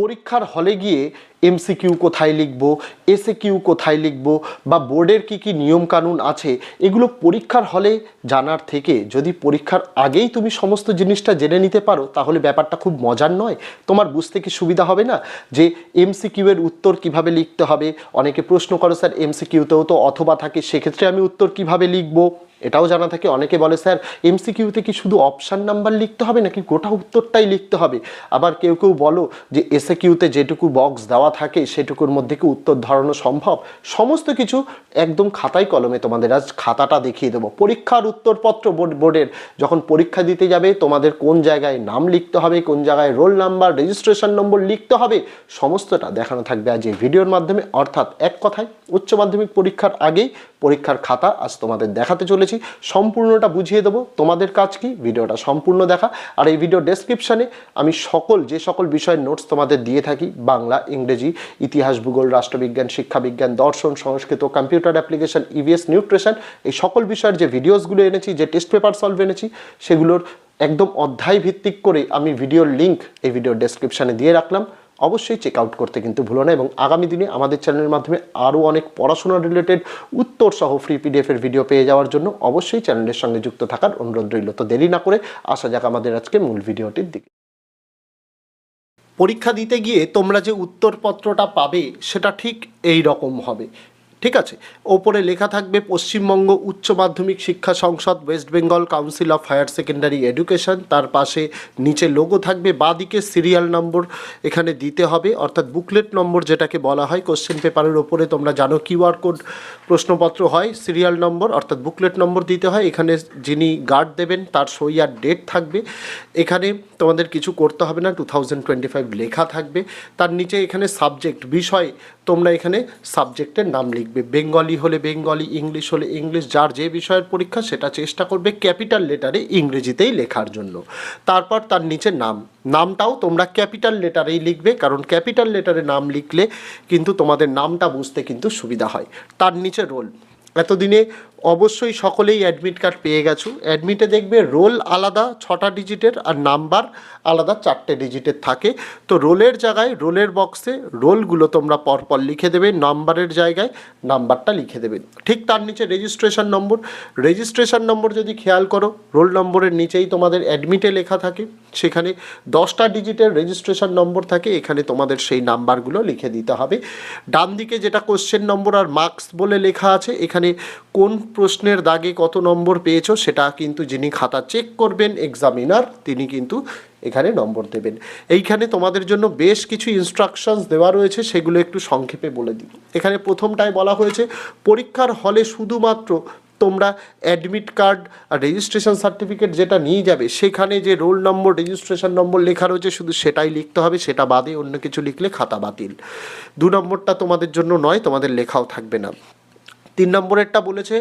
পরীক্ষার হলে গিয়ে এমসিকিউ কোথায় লিখব এসে কিউ কোথায় লিখব বা বোর্ডের কি কি নিয়মকানুন আছে, এগুলো পরীক্ষার হলে জানার থেকে যদি পরীক্ষার আগেই তুমি সমস্ত জিনিসটা জেনে নিতে পারো, তাহলে ব্যাপারটা খুব মজার নয়। তোমার বুঝতে কি সুবিধা হবে না? যে এমসিকিউ এর উত্তর কীভাবে লিখতে হবে? অনেকে প্রশ্ন করো, স্যার এমসিকিউতেও তো অথবা থাকে, সেক্ষেত্রে আমি উত্তর কীভাবে লিখব? এটাও জানা থাকে। অনেকে বলে, স্যার এমসিকিউতে কি শুধু অপশান নাম্বার লিখতে হবে নাকি গোটা উত্তরটাই লিখতে হবে? আবার কেউ কেউ বলো যে এসে কিউতে যেটুকু বক্স দেওয়া থাকে, সেটুকুর মধ্যে কি উত্তর ধরানো সম্ভব? সমস্ত কিছু একদম খাতায় কলমে তোমাদের, আজ খাতাটা দেখিয়ে দেবো। পরীক্ষার উত্তরপত্র বোর্ড, বোর্ডের যখন পরীক্ষা দিতে যাবে, তোমাদের কোন জায়গায় নাম লিখতে হবে, কোন জায়গায় রোল নাম্বার রেজিস্ট্রেশন নম্বর লিখতে হবে, সমস্তটা দেখানো থাকবে আজ এই ভিডিওর মাধ্যমে। অর্থাৎ এক কথায় উচ্চ মাধ্যমিক পরীক্ষার আগেই পরীক্ষার খাতা আজ তোমাদের দেখাতে চলেছি। সম্পূর্ণটা বুঝিয়ে দেবো। তোমাদের কাজ কি? ভিডিওটা সম্পূর্ণ দেখা। আর এই ভিডিও ডেসক্রিপশানে আমি সকল, যে সকল বিষয়ের নোটস তোমাদের দিয়ে থাকি, বাংলা, ইংরেজি, ইতিহাস, ভূগোল, রাষ্ট্রবিজ্ঞান, শিক্ষাবিজ্ঞান, দর্শন, Sanskrit computer application EVS nutrition এই সকল বিষয়ের যে ভিডিওসগুলো এনেছি, যে টেস্ট পেপার সলভ এনেছি, সেগুলোর একদম অধ্যায় ভিত্তিক করে আমি ভিডিওর লিঙ্ক এই ভিডিও ডেসক্রিপশানে দিয়ে রাখলাম। অবশ্যই চেক আউট করতে কিন্তু ভুলো না এবং আগামী দিনে আমাদের চ্যানেলের মাধ্যমে আরও অনেক পড়াশোনা রিলেটেড উত্তর সহ ফ্রি পিডিএফের ভিডিও পেয়ে যাওয়ার জন্য অবশ্যই চ্যানেলের সঙ্গে যুক্ত থাকার অনুরোধ রইল। তো দেরি না করে আসা যাক আমাদের আজকে মূল ভিডিওটির দিকে। পরীক্ষা দিতে গিয়ে তোমরা যে উত্তরপত্রটা পাবে, সেটা ঠিক এই রকম হবে। ঠিক আছে। ওপরে লেখা থাকবে, পশ্চিমবঙ্গ উচ্চ মাধ্যমিক শিক্ষা সংসদ, West Bengal council of higher secondary education, তার পাশে নিচে লোগো থাকবে, বাঁদিকে সিরিয়াল নম্বর এখানে দিতে হবে, অর্থাৎ বুকলেট নম্বর যেটাকে বলা হয় কোশ্চেন পেপারের ওপরে তোমরা জানো কিউআর কোড প্রশ্নপত্র হয়, সিরিয়াল নম্বর, অর্থাৎ বুকলেট নম্বর দিতে হয়, এখানে যিনি গার্ড দেবেন তার সই আর ডেট থাকবে। এখানে তোমাদের কিছু করতে হবে না টু থাউজেন্ড টোয়েন্টি ফাইভ লেখা থাকবে। তার নিচে এখানে সাবজেক্ট বিষয়, তোমরা এখানে সাবজেক্টের নাম লিখবে। বেঙ্গলি হলে বেঙ্গলি, ইংলিশ হলে ইংলিশ, যার যে বিষয়ের পরীক্ষা সেটা চেষ্টা করবে ক্যাপিটাল লেটারে ইংরেজিতেই লেখার জন্য। তারপর তার নিচে নাম। নামটাও তোমরা ক্যাপিটাল লেটারেই লিখবে, কারণ ক্যাপিটাল লেটারে নাম লিখলে কিন্তু তোমাদের নামটা বুঝতে কিন্তু সুবিধা হয়। তার নিচে রোল। এতদিনে অবশ্যই সকলেই অ্যাডমিট কার্ড পেয়ে গেছো। অ্যাডমিটে দেখবে রোল আলাদা, ছটা ডিজিটের আর নাম্বার আলাদা, চারটে ডিজিটের থাকে। তো রোলের জায়গায় রোলের বক্সে রোলগুলো তোমরা পরপর লিখে দেবে নাম্বারের জায়গায় নাম্বারটা লিখে দেবে। ঠিক তার নিচে রেজিস্ট্রেশন নম্বর রেজিস্ট্রেশন নম্বর যদি খেয়াল করো রোল নম্বরের নিচেই তোমাদের অ্যাডমিটে লেখা থাকে। সেখানে দশটা ডিজিটের রেজিস্ট্রেশন নম্বর থাকে, এখানে তোমাদের সেই নাম্বারগুলো লিখে দিতে হবে। ডান দিকে যেটা কোশ্চেন নম্বর আর মার্কস বলে লেখা আছে, এখানে কোন প্রশ্নের দাগে কত নম্বর পেয়েছ সেটা কিন্তু যিনি খাতা চেক করবেন এক্সামিনার তিনি কিন্তু এখানে নম্বর দেবেন। এইখানে তোমাদের জন্য বেশ কিছু ইনস্ট্রাকশনস দেওয়া রয়েছে, সেগুলো একটু সংক্ষেপে বলে দিই। এখানে প্রথমটায় বলা হয়েছে, পরীক্ষার হলে শুধুমাত্র তোমরা অ্যাডমিট কার্ড আর রেজিস্ট্রেশন সার্টিফিকেট যেটা নিয়ে যাবে, সেখানে যে রোল নম্বর রেজিস্ট্রেশন নম্বর লেখা রয়েছে, শুধু সেটাই লিখতে হবে, সেটা বাদে অন্য কিছু লিখলে খাতা বাতিল। দু নম্বরটা তোমাদের জন্য নয়, তোমাদের লেখাও থাকবে না। তিন নম্বরেরটা বলেছে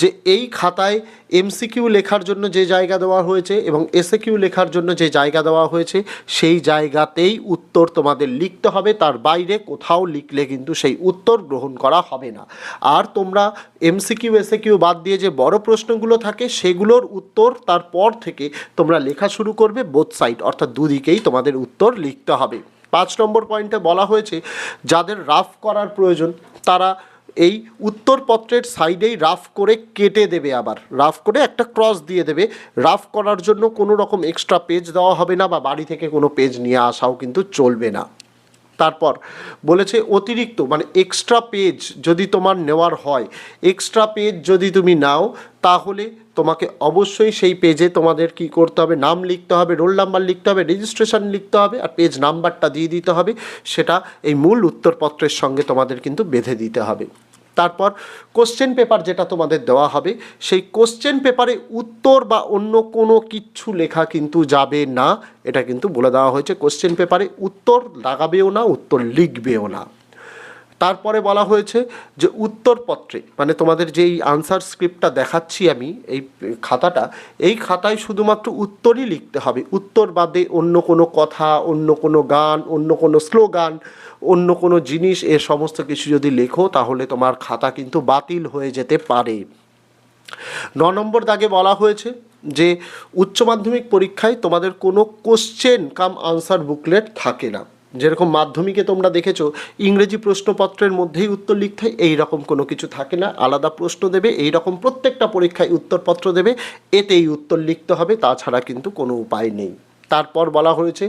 যে এই খাতায় এমসিকিউ লেখার জন্য যে জায়গা দেওয়া হয়েছে এবং এসএকিউ লেখার জন্য যে জায়গা দেওয়া হয়েছে, সেই জায়গাতেই উত্তর তোমাদের লিখতে হবে, তার বাইরে কোথাও লিখলে কিন্তু সেই উত্তর গ্রহণ করা হবে না। আর তোমরা এমসিকিউ এসএকিউ বাদ দিয়ে যে বড় প্রশ্নগুলো থাকে, সেগুলোর উত্তর তারপর থেকে তোমরা লেখা শুরু করবে বোথ সাইড অর্থাৎ দুদিকেই তোমাদের উত্তর লিখতে হবে। পাঁচ নম্বর পয়েন্টে বলা হয়েছে, যাদের রাফ করার প্রয়োজন, তারা এই উত্তরপত্রের সাইডেই রাফ করে কেটে দেবে আবার। রাফ করে একটা ক্রস দিয়ে দেবে। রাফ করার জন্য কোনো রকম এক্সট্রা পেজ দেওয়া হবে না বা বাড়ি থেকে কোনো পেজ নিয়ে আসাও কিন্তু চলবে না। তারপর বলেছে অতিরিক্ত মানে এক্সট্রা পেজ যদি তোমার নেওয়ার হয়, এক্সট্রা পেজ যদি তুমি নাও, তাহলে তোমাকে অবশ্যই সেই পেজে তোমাদের কি করতে হবে? নাম লিখতে হবে রোল নাম্বার লিখতে হবে রেজিস্ট্রেশন লিখতে হবে আর পেজ নাম্বারটা দিয়ে দিতে হবে। সেটা এই মূল উত্তরপত্রের সঙ্গে তোমাদের কিন্তু বেঁধে দিতে হবে। তারপর কোশ্চেন পেপার যেটা তোমাদের দেওয়া হবে, সেই কোশ্চেন পেপারে উত্তর বা অন্য কোনো কিচ্ছু লেখা কিন্তু যাবে না। এটা কিন্তু বলে দেওয়া হয়েছে কোশ্চেন পেপারে উত্তর লাগাবেও না, উত্তর লিখবেও না। তারপরে বলা হয়েছে যে উত্তরপত্রে মানে তোমাদের যেই আনসার স্ক্রিপ্টটা দেখাচ্ছি আমি, এই খাতাটা, এই খাতায় শুধুমাত্র উত্তরই লিখতে হবে। উত্তর বাদে অন্য কোনো কথা, অন্য কোনো গান, অন্য কোনো স্লোগান, অন্য কোনো জিনিস, এ সমস্ত কিছু যদি লেখো, তাহলে তোমার খাতা কিন্তু বাতিল হয়ে যেতে পারে। ন নম্বর দাগে বলা হয়েছে যে উচ্চ মাধ্যমিক পরীক্ষায় তোমাদের কোনো কোশ্চেন কাম আনসার বুকলেট থাকে না। যেরকম মাধ্যমিকে তোমরা দেখেছ, ইংরেজি প্রশ্নপত্রের মধ্যেই উত্তর লিখতে হয় এই রকম কোনো কিছু থাকে না। আলাদা প্রশ্ন দেবে এই রকম প্রত্যেকটা পরীক্ষায় উত্তরপত্র দেবে, এতেই উত্তর লিখতে হবে, তাছাড়া কিন্তু কোনো উপায় নেই। তারপর বলা হয়েছে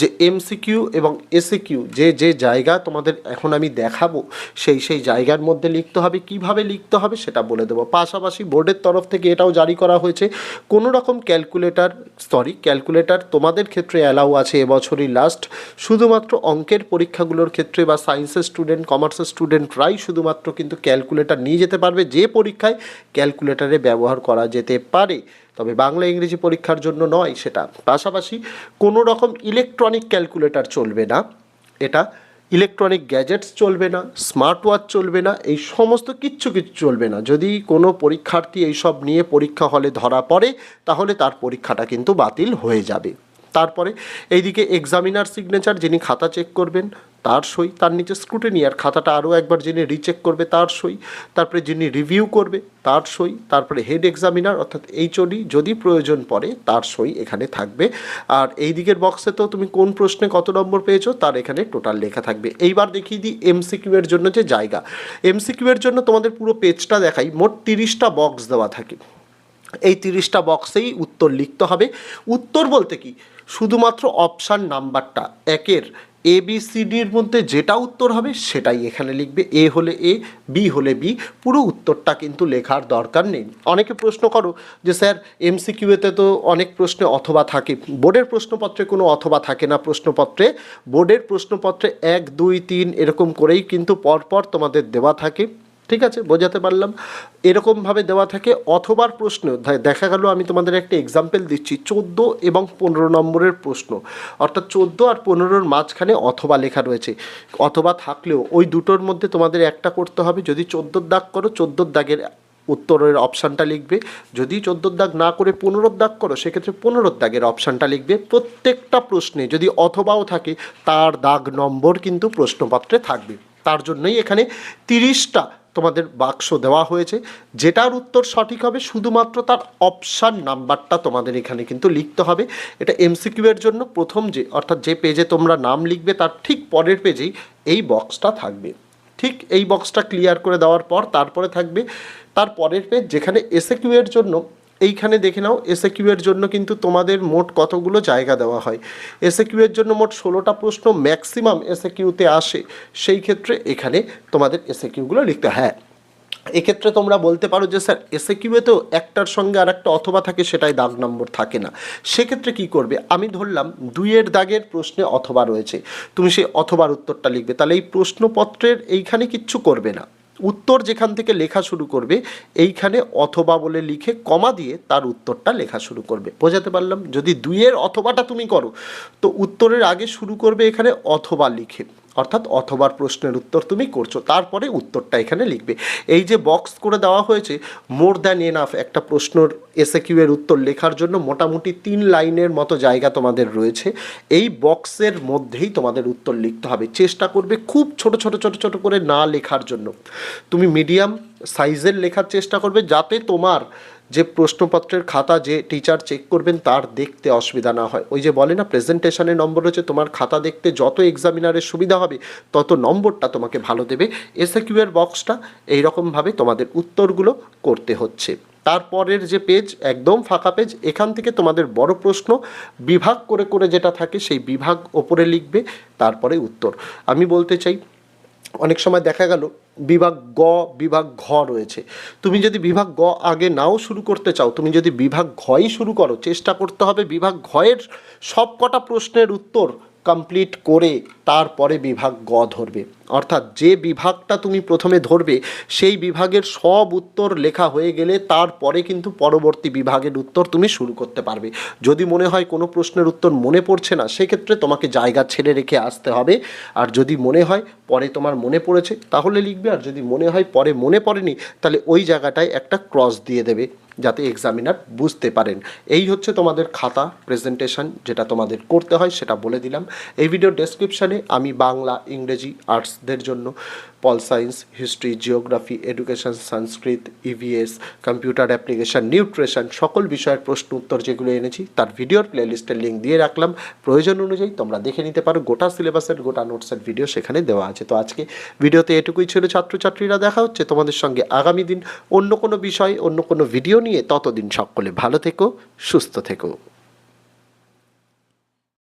যে এমসিকিউ এবং এসিকিউ যে যে জায়গা তোমাদের এখন আমি দেখাবো, সেই সেই জায়গার মধ্যে লিখতে হবে, কীভাবে লিখতে হবে সেটা বলে দেবো। পাশাপাশি বোর্ডের তরফ থেকে এটাও জারি করা হয়েছে কোনো রকম ক্যালকুলেটার সরি ক্যালকুলেটার তোমাদের ক্ষেত্রে অ্যালাউ আছে এবছরই লাস্ট শুধুমাত্র অঙ্কের পরীক্ষাগুলোর ক্ষেত্রে বা সায়েন্সের স্টুডেন্ট কমার্সের স্টুডেন্টরাই শুধুমাত্র কিন্তু ক্যালকুলেটর নিয়ে যেতে পারবে, যে পরীক্ষায় ক্যালকুলেটারে ব্যবহার করা যেতে পারে। তবে বাংলা ইংরেজি পরীক্ষার জন্য নয় সেটা। পাশাপাশি কোনো রকম ইলেকট্রনিক ক্যালকুলেটর চলবে না। এটা ইলেকট্রনিক গ্যাজেটস চলবে না স্মার্ট ওয়াচ চলবে না, এই সমস্ত কিচ্ছু কিছু চলবে না। যদি কোনো পরীক্ষার্থী এইসব নিয়ে পরীক্ষা হলে ধরা পড়ে, তাহলে তার পরীক্ষাটা কিন্তু বাতিল হয়ে যাবে। তারপরে এইদিকে এক্সামিনার সিগনেচার যিনি খাতা চেক করবেন, তার সই, তার নিচে স্ক্রুটিনি আর খাতাটা আরও একবার যিনি রিচেক করবে, তার সই, তারপরে যিনি রিভিউ করবে, তার সই, তারপরে হেড এক্সামিনার অর্থাৎ এইচওডি যদি প্রয়োজন পড়ে, তার সই এখানে থাকবে। আর এই দিকের বক্সে তো তুমি কোন প্রশ্নে কত নম্বর পেয়েছ, তার এখানে টোটাল লেখা থাকবে। এইবার দেখিয়ে দিই এমসিকিউ এর জন্য যে জায়গা। এমসিকিউ এর জন্য তোমাদের পুরো পেজটা দেখাই, মোট তিরিশটা বক্স দেওয়া থাকে। এই তিরিশটা বক্সেই উত্তর লিখতে হবে। উত্তর বলতে কি? শুধুমাত্র অপশান নাম্বারটা, একের এ বি সি ডির মধ্যে যেটা উত্তর হবে সেটাই এখানে লিখবে। এ হলে এ বি হলে বি পুরো উত্তরটা কিন্তু লেখার দরকার নেই। অনেকে প্রশ্ন করো যে, স্যার এমসিকিউতে তো অনেক প্রশ্নে অথবা থাকে, বোর্ডের প্রশ্নপত্রে কোনো অথবা থাকে না প্রশ্নপত্রে। বোর্ডের প্রশ্নপত্রে এক, দুই, তিন এরকম করেই কিন্তু পরপর তোমাদের দেওয়া থাকে। ঠিক আছে, বোঝাতে পারলাম। এরকমভাবে দেওয়া থাকে, অথবার প্রশ্ন দেখা গেল আমি তোমাদের একটা এক্সাম্পল দিচ্ছি, চোদ্দ এবং পনেরো নম্বরের প্রশ্ন। অর্থাৎ চোদ্দ আর পনেরোর মাঝখানে অথবা লেখা রয়েছে, অথবা থাকলেও ওই দুটোর মধ্যে তোমাদের একটা করতে হবে। যদি চোদ্দোর দাগ করো, চোদ্দোর দাগের উত্তরের অপশানটা লিখবে। যদি চোদ্দোর দাগ না করে পনেরোর দাগ করো, সেক্ষেত্রে পনেরোর দাগের অপশানটা লিখবে। প্রত্যেকটা প্রশ্নে যদি অথবাও থাকে, তার দাগ নম্বর কিন্তু প্রশ্নপত্রে থাকবে। তার জন্যই এখানে তিরিশটা তোমাদের বাক্স দেওয়া হয়েছে। যেটার উত্তর সঠিক হবে, শুধুমাত্র তার অপশান নাম্বারটা তোমাদের এখানে কিন্তু লিখতে হবে। এটা এমসিকিউ এর জন্য প্রথম যে, অর্থাৎ যে পেজে তোমরা নাম লিখবে, তার ঠিক পরের পেজেই এই বক্সটা থাকবে। ঠিক এই বক্সটা ক্লিয়ার করে দেওয়ার পর তারপরে থাকবে, তার পরের পেজ যেখানে এসএ কিউ এর জন্য এইখানে দেখে নাও এসএ এর জন্য কিন্তু তোমাদের মোট কতগুলো জায়গা দেওয়া হয়। এসএ এর জন্য মোট ষোলোটা প্রশ্ন ম্যাক্সিমাম এসএ কিউতে আসে। সেই ক্ষেত্রে এখানে তোমাদের এসএ কিউগুলো লিখতে হ্যাঁ। এক্ষেত্রে তোমরা বলতে পারো যে, স্যার এসএ কিউয়েতেও একটার সঙ্গে আর একটা অথবা থাকে সেটাই দাগ নম্বর থাকে না। সেক্ষেত্রে কি করবে? আমি ধরলাম দুইয়ের দাগের প্রশ্নে অথবা রয়েছে। তুমি সেই অথবার উত্তরটা লিখবে। তাহলে এই প্রশ্নপত্রের এইখানে কিচ্ছু করবে না। উত্তর যেখান থেকে লেখা শুরু করবে, এইখানে অথবা বলে লিখে কমা দিয়ে তার উত্তরটা লেখা শুরু করবে। বোঝাতে পারলাম? যদি দুইয়ের অথবাটা তুমি করো, তো উত্তরের আগে শুরু করবে এখানে অথবা লিখে। অর্থাৎ অথবার প্রশ্নের উত্তর তুমি করছ, তারপরে উত্তরটা এখানে লিখবে। এই যে বক্স করে দেওয়া হয়েছে মোর দ্যান এনাফ একটা প্রশ্নর এসে কিউ এর উত্তর লেখার জন্য মোটামুটি তিন লাইনের মতো জায়গা তোমাদের রয়েছে। এই বক্সের মধ্যেই তোমাদের উত্তর লিখতে হবে। চেষ্টা করবে খুব ছোট ছোট ছোট ছোট করে না লেখার জন্য। তুমি মিডিয়াম সাইজের লেখার চেষ্টা করবে যাতে তোমার যে প্রশ্নপত্রের খাতা যে টিচার চেক করবেন তার দেখতে অসুবিধা না হয়। ওই যে বলে না প্রেজেন্টেশনের নম্বর হচ্ছে তোমার খাতা দেখতে যত এক্সামিনারের সুবিধা হবে, তত নম্বরটা তোমাকে ভালো দেবে। এসএ কিউ এর বক্সটা এইরকমভাবে তোমাদের উত্তরগুলো করতে হচ্ছে। তারপরের যে পেজ একদম ফাঁকা পেজ এখান থেকে তোমাদের বড় প্রশ্ন, বিভাগ করে করে যেটা থাকে সেই বিভাগ ওপরে লিখবে, তারপরে উত্তর। আমি বলতে চাই অনেক সময় দেখা গেল বিভাগ গ, বিভাগ ঘ রয়েছে। তুমি যদি বিভাগ গ আগে নাও শুরু করতে চাও, তুমি যদি বিভাগ ঘই শুরু করো, চেষ্টা করতে হবে বিভাগ ঘয়ের সব কটা প্রশ্নের উত্তর কমপ্লিট করে তারপরে বিভাগ গ ধরবে। অর্থাৎ যে বিভাগটা তুমি প্রথমে ধরবে, সেই বিভাগের সব উত্তর লেখা হয়ে গেলে তারপরে কিন্তু পরবর্তী বিভাগের উত্তর তুমি শুরু করতে পারবে। যদি মনে হয় কোনো প্রশ্নের উত্তর মনে পড়ছে না, সেক্ষেত্রে তোমাকে জায়গা ছেড়ে রেখে আসতে হবে। আর যদি মনে হয় পরে তোমার মনে পড়েছে, তাহলে লিখবে। আর যদি মনে হয় পরে মনে পড়েনি, তাহলে ওই জায়গাটায় একটা ক্রস দিয়ে দেবে। যাতে এক্সামিনার বুঝতে পারেন। এই হচ্ছে তোমাদের খাতা প্রেজেন্টেশন যেটা তোমাদের করতে হয়, সেটা বলে দিলাম। এই ভিডিও ডেসক্রিপশানে আমি বাংলা, ইংরেজি আর্টসদের জন্য pol science history geography education Sanskrit EVS computer application nutrition সকল বিষয়ের প্রশ্ন উত্তর যেগুলো এনেছি, তার ভিডিওর প্লেলিস্টের লিঙ্ক দিয়ে রাখলাম। প্রয়োজন অনুযায়ী তোমরা দেখে নিতে পারো, গোটা সিলেবাসের গোটা নোটসের ভিডিও সেখানে দেওয়া আছে। তো আজকে ভিডিওতে এটুকুই ছিল ছাত্রছাত্রীরা, দেখা হচ্ছে তোমাদের সঙ্গে আগামী দিন অন্য কোনো বিষয়, অন্য কোনো ভিডিও নিয়ে। ততদিন সকলে ভালো থেকো, সুস্থ থেকো।